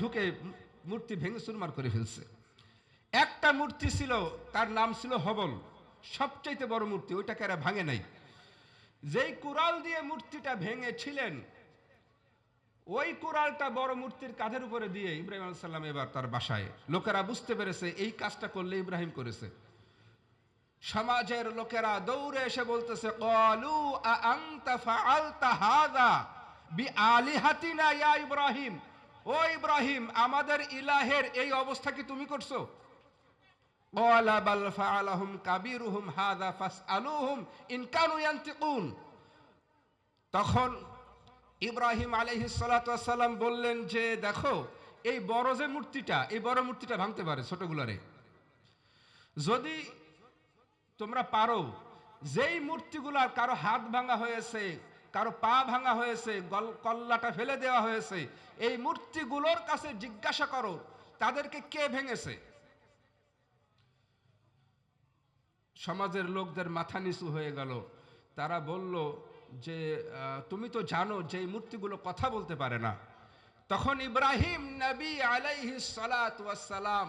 ঢুকে মূর্তি ভেঙে চুরমার করে ফেলছে। একটা মূর্তি ছিল, তার নাম ছিল হবল। সবচাইতে বড় মূর্তি, ওইটাকে এরা ভাঙে নাই। যেই কুড়াল দিয়ে মূর্তিটা ভেঙেছিলেন, ওই কুড়ালটা বড় মূর্তির কাঁধের উপরে দিয়ে ইব্রাহিম আলাইসাল্লাম এবার তার বাসায়। লোকেরা বুঝতে পেরেছে, এই কাজটা করলে ইব্রাহিম করেছে। সমাজের লোকেরা দৌড়ে এসে বলতেছে কলু আনতা ফাআলতা হাদা বি আলিহাতিনা ইয়া ইব্রাহিম? ও ইব্রাহিম, আমাদের ইলাহের এই অবস্থা কি তুমি করছ? তখন ইব্রাহিম আলাইহিস সালাতু বললেন যে, দেখো, এই বড় যে মূর্তিটা, এই বড় মূর্তিটা ভাঙতে পারে ছোটগুলারে। যদি তোমরা পারো, যেই মূর্তিগুলার কারও হাত ভাঙা হয়েছে কারও পা ভাঙা হয়েছে কল্লাটা ফেলে দেওয়া হয়েছে, এই মূর্তিগুলোর কাছে জিজ্ঞাসা করো, তাদেরকে কে ভেঙেছে? সমাজের লোকদের মাথা নিচু হয়ে গেল। তারা বলল যে তুমি তো জানো যে এই মূর্তিগুলো কথা বলতে পারে না। তখন ইব্রাহিম নবী আলাইহি সালাম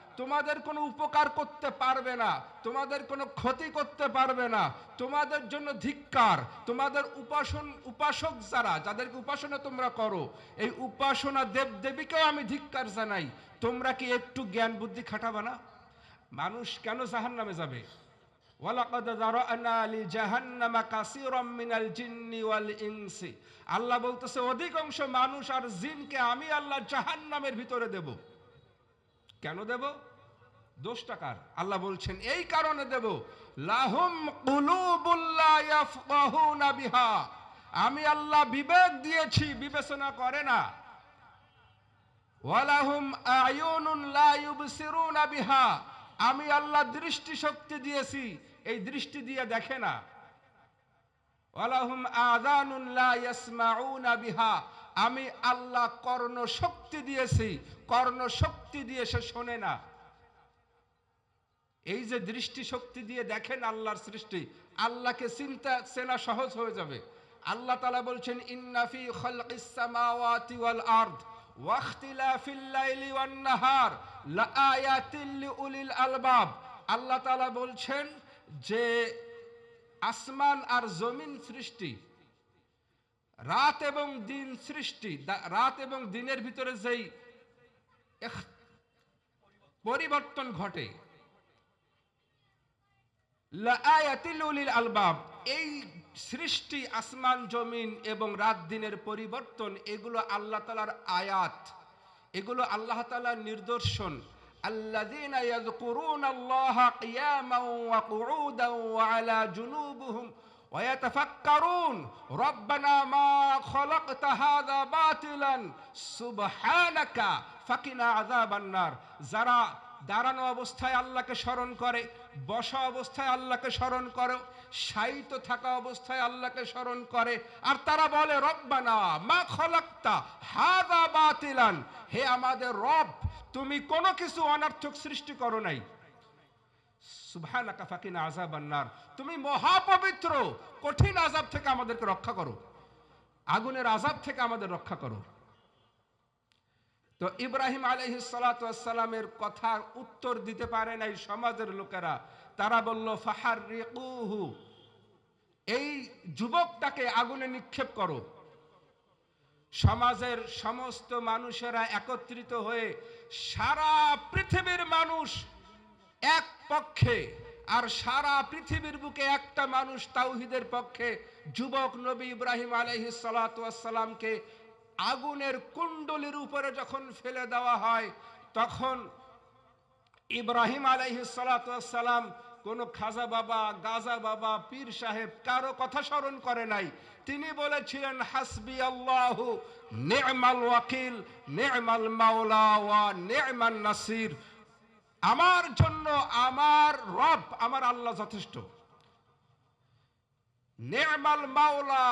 তোমাদের কোনো উপকার করতে পারবে না, তোমাদের কোনো ক্ষতি করতে পারবে না, তোমাদের জন্য ধিক্কার, তোমাদের উপাসন, উপাসক যারা, যাদেরকে উপাসনা তোমরা করো, এই উপাসনা দেব দেবদেবীকেও আমি ধিক্কার জানাই। তোমরা কি একটু জ্ঞান বুদ্ধি খাটাবে না? মানুষ কেন জাহান নামে যাবে আল্লাহ বলতেছে, অধিকাংশ মানুষ আর জিনকে আমি আল্লাহ জাহান্নামের ভিতরে দেব। কেন দেব? দোষটা কার? আল্লাহ বলছেন, এই কারণে দেব। লাহুম বিহা। আমি আল্লাহ বিবেক দিয়েছি, বিবেচনা করে না। ওয়ালাহুম আয়ুনুন লা ইউবসিরুনা বিহা। আমি আল্লাহ দৃষ্টি শক্তি দিয়েছি, এই দৃষ্টি দিয়ে দেখে না। ওয়ালাহুম আযানুন লা ইয়াসমাউনা বিহা। আমি আল্লাহ কর্ণ শক্তি দিয়েছি কর্ণ শক্তি দিয়ে সে শোনে না। এই যে দৃষ্টি শক্তি দিয়ে দেখেন আল্লাহর সৃষ্টি, আল্লাহকে চিন্তা, চেনা সহজ হয়ে যাবে। আল্লাহ তালা বলছেন ইন্নাফি খলকিস সামাওয়াতি ওয়াল আরদ ওয়াখতিলাফিল লাইলি ওয়ান নাহার লাআয়াতিল লিউলিল আলবাব। আল্লাহ তাআলা বলছেন যে আসমান আর জমিন সৃষ্টি। রাত এবং দিন সৃষ্টি। রাত এবং দিনের ভিতরে যেই পরিবর্তন ঘটে। আলবাব। এই সৃষ্টি আসমান, জমিন এবং রাত দিনের পরিবর্তন, এগুলো আল্লাহ তালার আয়াত। এগুলো আল্লাহ তালার নিদর্শন। الذين يذكرون الله قياما وقعودا وعلى جنوبهم ويتفكرون ربنا ما خلقت هذا باطلا سبحانك فقنا عذاب النار যারা দাঁড়ানো অবস্থায় আল্লাহকে স্মরণ করে বসা অবস্থায় আল্লাহকে স্মরণ করে শায়িত থাকা অবস্থায় আল্লাহকে স্মরণ করে আর তারা বলে রব্বানা মা খলাক্তা হাদা বাতিলান হে আমাদের রব তুমি কোনো কিছু অনার্থক সৃষ্টি করো নাই। সুবহানাকা ফাকিনা আযাবান্নার। তুমি মহাপবিত্র, কঠিন আযাব থেকে আমাদেরকে রক্ষা করো। আগুনের আযাব থেকে আমাদের রক্ষা করো। তো ইব্রাহিম আলহি সালামের কথা উত্তর দিতে পারে নাই সমাজের লোকেরা। তারা বলল ফাহার রিকুহু এই যুবকটাকে আগুনে নিক্ষেপ করো। সমাজের সমস্ত মানুষেরা একত্রিত হয়ে সারা পৃথিবীর মানুষ এক পক্ষে, আর সারা পৃথিবীর বুকে একটা মানুষ তাওহিদের পক্ষে, যুবক নবী ইব্রাহিম আলহি সালাতামকে আগুনের কুণ্ডলির উপরে যখন ফেলে দেওয়া হয়, তখন ইব্রাহিম আলাইহি সালাম কোনো খাজা বাবা, গাজা বাবা, পীর সাহেব কারও কথা স্মরণ করে নাই। তিনি বলেছিলেন, হাসবি আল্লাহ, নেমাল ওয়াকিল, নেমাল মাওলা ওয়া নাসির। আমার জন্য আল্লাহ যথেষ্ট। নেমাল মাওলা,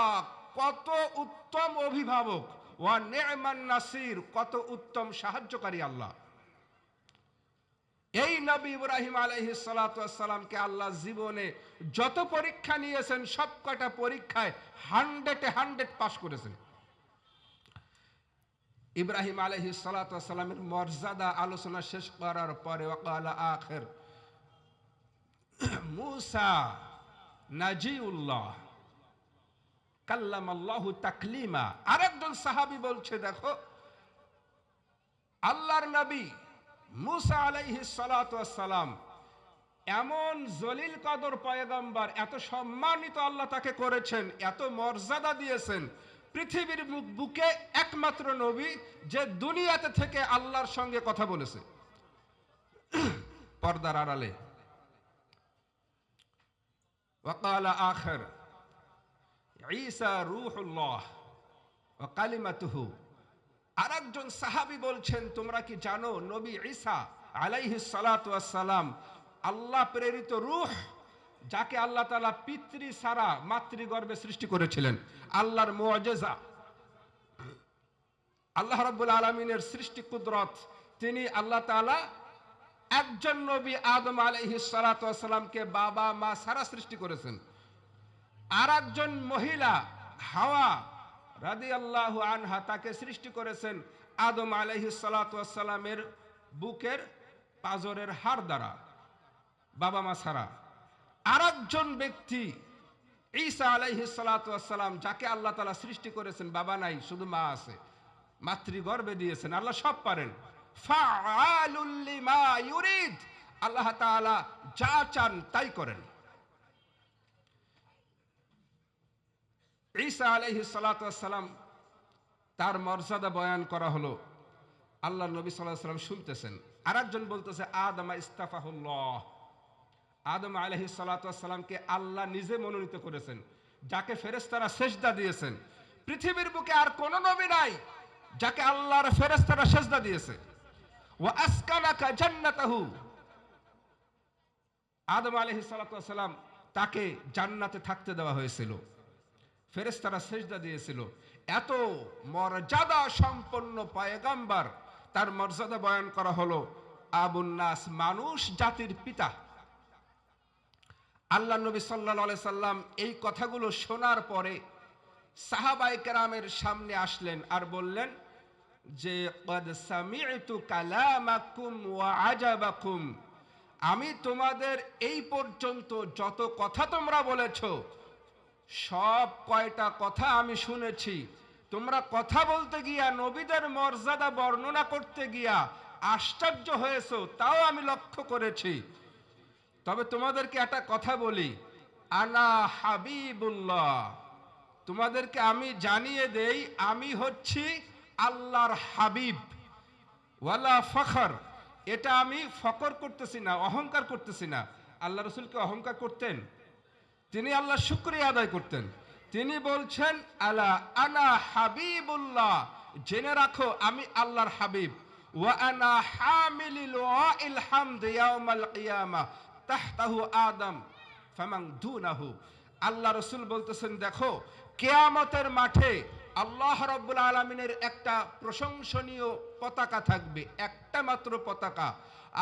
কত উত্তম অভিভাবক। ওয়া নেমান নাসির, কত উত্তম সাহায্যকারী আল্লাহ। এই নবী ইব্রাহিম আলহি সালাতামকে আল্লাহ জীবনে যত পরীক্ষা নিয়েছেন সব কটা পরীক্ষায় হান্ড্রেডে হান্ড্রেড পাস করেছেন। ইব্রাহিম আলহি সালাতামের মর্যাদা আলোচনা শেষ করার পরে ওকালা আখের, মুসা নাজিউল্লাহ কাল্লাম আল্লাহ তাকলিমা। আরেকজন সাহাবি বলছে, দেখো, আল্লাহর নবী মুসা আলাইহি সালাম এমন জলিল কদর পয়গম্বর, এত সম্মানিত আল্লাহ তাকে করেছেন, এত মর্যাদা দিয়েছেন, পৃথিবীর বুকে একমাত্র নবী যে দুনিয়াতে থেকে আল্লাহর সঙ্গে কথা বলেছে। পর্দার আড়ালে। ওয়াকালা আখর, ঈসা রুহুল্লাহ, ওয়া কালিমাতুহু। আরেকজন সাহাবি বলছেন, তোমরা কি জানো, নবী ঈসা আলাইহি সালাম আল্লাহ প্রেরিত রূহ, যাকে আল্লাহ তাআলা পিতৃ সারা মাতৃগর্ভে সৃষ্টি করেছিলেন, আল্লাহর মুআজিজা। আল্লাহ রাব্বুল আলামিনের সৃষ্টি কুদরত, তিনি আল্লাহ তাআলা একজন নবী আদম আলাইহিস সালাতু সালামকে বাবা, মা সারা সৃষ্টি করেছেন। আর একজন মহিলা, হাওয়া রাদি আল্লাহ আনহা তাকে সৃষ্টি করেছেন আদম আলহিসালামের বুকের পাজরের হাড় দ্বারা, বাবা মা ছাড়া। আর একজন ব্যক্তি ঈসা আলাইহি যাকে আল্লাহ তালা সৃষ্টি করেছেন, বাবা নাই, শুধু মা আছে, মাতৃগর্ভে দিয়েছেন, আল্লাহ সব পারেন। ইউরিদ, আল্লাহ তাআলা যা চান তাই করেন। ঈসা আলহি সালাম তার মর্যাদা বয়ান করা হলো। আল্লাহ নবী সাল্লাহ সাল্লাম শুনতেছেন। আর একজন বলতেছে, আদমা ইস্তাফাহুল্লাহ। আদম আলহি সালাতামকে আল্লাহ নিজে মনোনীত করেছেন, যাকে ফেরেস্তারা সেজদা দিয়েছেন। পৃথিবীর বুকে আর কোন নবী নাই যাকে আল্লাহর ফেরেস্তারা সেজদা দিয়েছে। ও আসকানাকা জান্নাতাহু। আদম আলহি সালাতাম তাকে জান্নাতে থাকতে দেওয়া হয়েছিল। ফেরেস্তারা সেজদা দিয়েছিল। এত মর্যাদা সম্পন্ন পায়গাম্বার তার মর্যাদা বয়ান করা হলো, আবুন্নাস মানুষ জাতির পিতা। আল্লাহ নবী সাল্লা সাল্লাম এই কথাগুলো শোনার পরে সাহাবাই কেরামের সামনে আসলেন আর বললেন যে আমি তোমাদের এই পর্যন্ত যত কথা তোমরা বলেছ সব কয়টা কথা আমি শুনেছি। তোমরা কথা বলতে গিয়া নবীদের মর্যাদা বর্ণনা করতে গিয়া আশ্চর্য হয়েছো, তাও আমি লক্ষ্য করেছি। তবে তোমাদেরকে একটা কথা বলি। আনা হাবিবুল্লাহ, তোমাদেরকে আমি জানিয়ে দেই, আমি হচ্ছি আল্লাহর হাবিব। ওয়ালা ফখর, এটা আমি ফকর করতেছি না, অহংকার করতেছি না। আল্লাহ রসুলকে অহংকার করতেন? তিনি আল্লাহ শুক্রিয়া আদায় করতেন। তিনি বলছেন, আলা আনা হাবিবুল্লাহ। জেনে রাখো, আমি আল্লাহর হাবিব। ওয়া আনা হামিলিল ওয়াইল হামদ ইয়াউমাল কিয়ামা তাহতাহু আদম ফামান দুনাহু। আল্লাহ রসুল বলতেছেন, দেখো, কেয়ামতের মাঠে আল্লাহ রব্বুল আলমিনের একটা প্রশংসনীয় পতাকা থাকবে, একটা মাত্র পতাকা।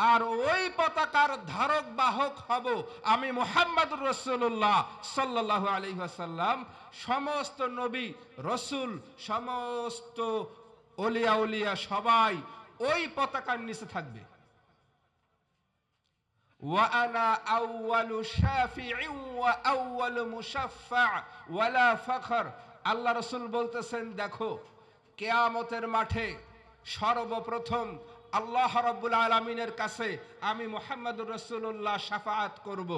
আর ওই পতাকার ধারক বাহক হব আমি মোহাম্মদ রসুল্লাহ সাল্লাহ আলহাসাল্লাম সমস্ত নবী রসুল সমস্ত অলিয়া উলিয়া সবাই ওই পতাকার নিচে থাকবে وأنا أول شافع وأول مشفع ولا فخر আল্লাহ রসুল বলতেছেন দেখো কেয়ামতের মাঠে সর্বপ্রথম আল্লাহ রব্বুল আলমিনের কাছে আমি মোহাম্মদ রসুল্লাহ সাফাত করব।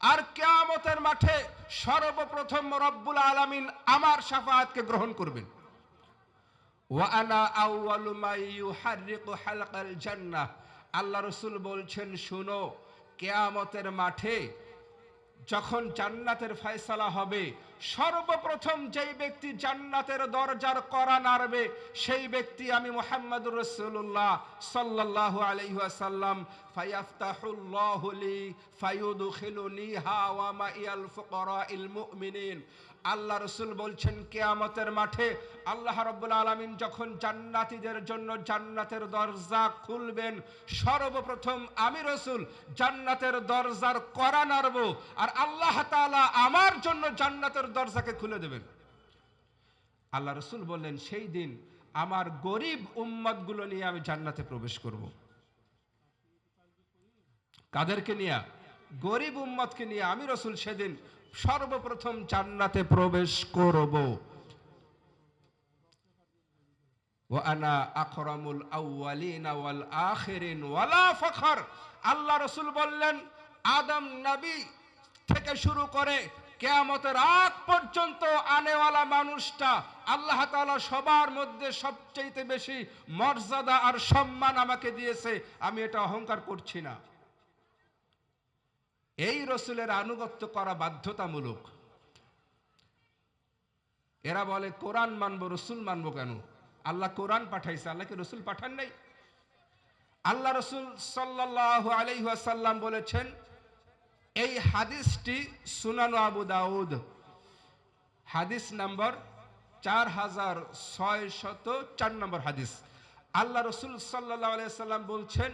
আর কেয়ামতের মাঠে সর্বপ্রথম রব্বুল আলমিন আমার সাফাতকে গ্রহণ করবেন। ওয়ানা জান্নাহ। আল্লাহ রসুল বলছেন, শুনো, কেয়ামতের মাঠে যখন জান্নাতের ফয়সালা হবে, সর্বপ্রথম যেই ব্যক্তি জান্নাতের দরজার করা নাড়বে, সেই ব্যক্তি আমি মোহাম্মদ রসুল্লাহ সাল্লাল্লাহু আলাইহি ওয়াসাল্লাম। ফায়াফতাহুল্লাহু লি, ফায়ুদখিলুনিহা ওয়া মাইয়াল ফুকারাইল মুমিনিন। আল্লাহ রসুল বলছেন, কেয়ামতের মাঠে আল্লাহ রব্বুল আলমিন যখন জান্নাতিদের জন্য জান্নাতের দরজা খুলবেন, সর্বপ্রথম আমি রসুল জান্নাতের দরজার করা নাড়ব আর আল্লাহ তাআলা আমার জন্য জান্নাতের দরজাকে খুলে দেবেন। আল্লাহ রসুল বললেন, সেই দিন আমার গরিব উম্মতগুলো নিয়ে আমি জান্নাতে প্রবেশ করব। কাদেরকে নিয়ে? গরিব উম্মতকে নিয়ে আমি রসুল সেদিন সর্বপ্রথম জান্নাতে প্রবেশ করব। আল্লাহ রসুল বললেন, আদম নবী থেকে শুরু করে কেয়ামতের আগ পর্যন্ত আনেওয়ালা মানুষটা আল্লাহ তাআলা সবার মধ্যে সবচেয়ে বেশি মর্যাদা আর সম্মান আমাকে দিয়েছে। আমি এটা অহংকার করছি না। এই রসুলের আনুগত্য করা বাধ্যতামূলক। এরা বলে, কোরআন মানবো, রসুল মানবো কেন? আল্লাহ কোরআন পাঠাইছে, আল্লাহকে রসুল পাঠান নাই। আল্লাহ রসুল সাল্লাহ আলাইহাসাল্লাম বলেছেন, এই হাদিসটি সুনানু আবু দাউদ। হাদিস নাম্বার চার হাজার ছয় শত চার নম্বর হাদিস। আল্লাহ রসুল সাল্লাহ আলাইসাল্লাম বলছেন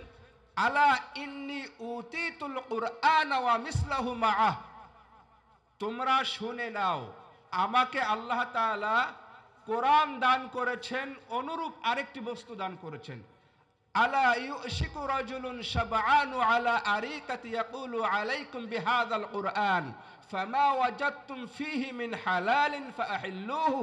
আলা ইন্নি উতিতুল কুরআন ওয়া মিসলাহু মাআহ। তোমরা শুনে নাও, আমাকে আল্লাহ তাআলা কোরআন দান করেছেন, অনুরূপ আরেকটি বস্তু দান করেছেন। আলা ইউশিকু রাজুলুন শাবআনু আলা আরিকাতি ইয়াকুলু আলাইকুম বিহাযাল কুরআন। ফামা ওয়াজাদতুম ফীহি মিন হালালিন ফাআহিল্লুহু।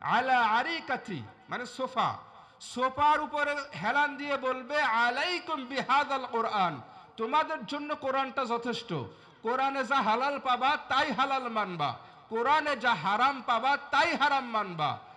আলা আরিকাতি মানে সোফা। সোফার উপরে হেলান দিয়ে বলবে, আলাইকুম বিহাদাল কোরআন। তোমাদের জন্য কোরআনটা যথেষ্ট। কোরআনে যা হালাল পাবা, তাই হালাল মানবা। কোরআনে যা হারাম পাবা, তাই হারাম মানবা।